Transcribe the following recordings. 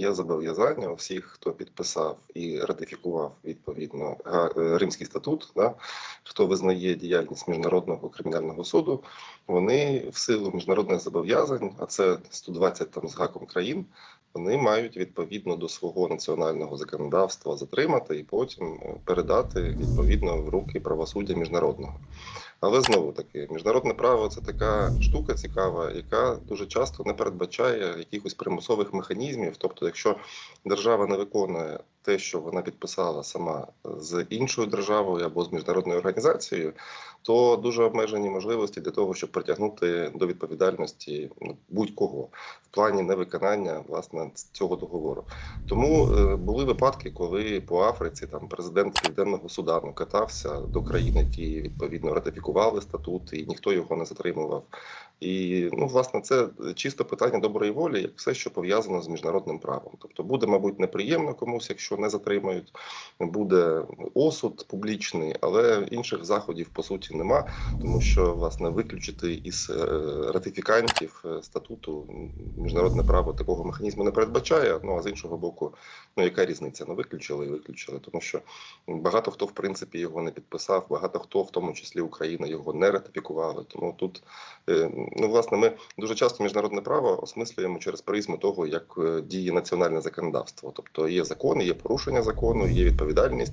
є зобов'язання у всіх, хто підписав і ратифікував відповідно е, Римський статут, да, хто визнає діяльність міжнародного кримінального суду, вони в силу міжнародних зобов'язань, а це 120 там з гаком країн. Вони мають відповідно до свого національного законодавства затримати і потім е, передати відповідно в руки правосуддя міжнародного. Але знову таки, міжнародне право це така штука цікава, яка дуже часто не передбачає якихось примусових механізмів. Тобто, якщо держава не виконує те, що вона підписала сама з іншою державою або з міжнародною організацією, то дуже обмежені можливості для того, щоб притягнути до відповідальності ну, будь-кого в плані невиконання власне цього договору. Тому е, були випадки, коли по Африці там президент Південного Судану катався до країн, які відповідно ратифікували статут, і ніхто його не затримував. І ну, власне, це чисто питання доброї волі, як все, що пов'язано з міжнародним правом. Тобто буде, мабуть, неприємно комусь, якщо не затримають, буде осуд публічний, але інших заходів по суті нема, тому що власне виключити із е, ратифікантів е, статуту міжнародне право такого механізму не передбачає. Ну а з іншого боку, ну яка різниця? Ну виключили і виключили, тому що багато хто в принципі його не підписав, багато хто, в тому числі Україна, його не ратифікували. Тому тут е, ну власне ми дуже часто міжнародне право осмислюємо через призму того, як діє національне законодавство. Тобто є закони, є порушення закону, є відповідальність.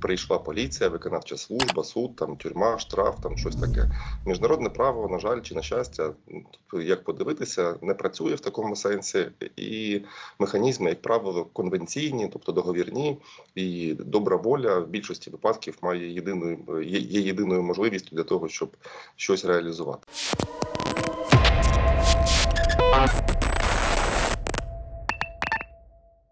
Прийшла поліція, виконавча служба, суд, там тюрма, штраф, там щось таке. Міжнародне право, на жаль, чи на щастя, тобто, як подивитися, не працює в такому сенсі, і механізми, як правило, конвенційні, тобто договірні, і добра воля в більшості випадків має єдину є, єдиною можливістю для того, щоб щось реалізувати.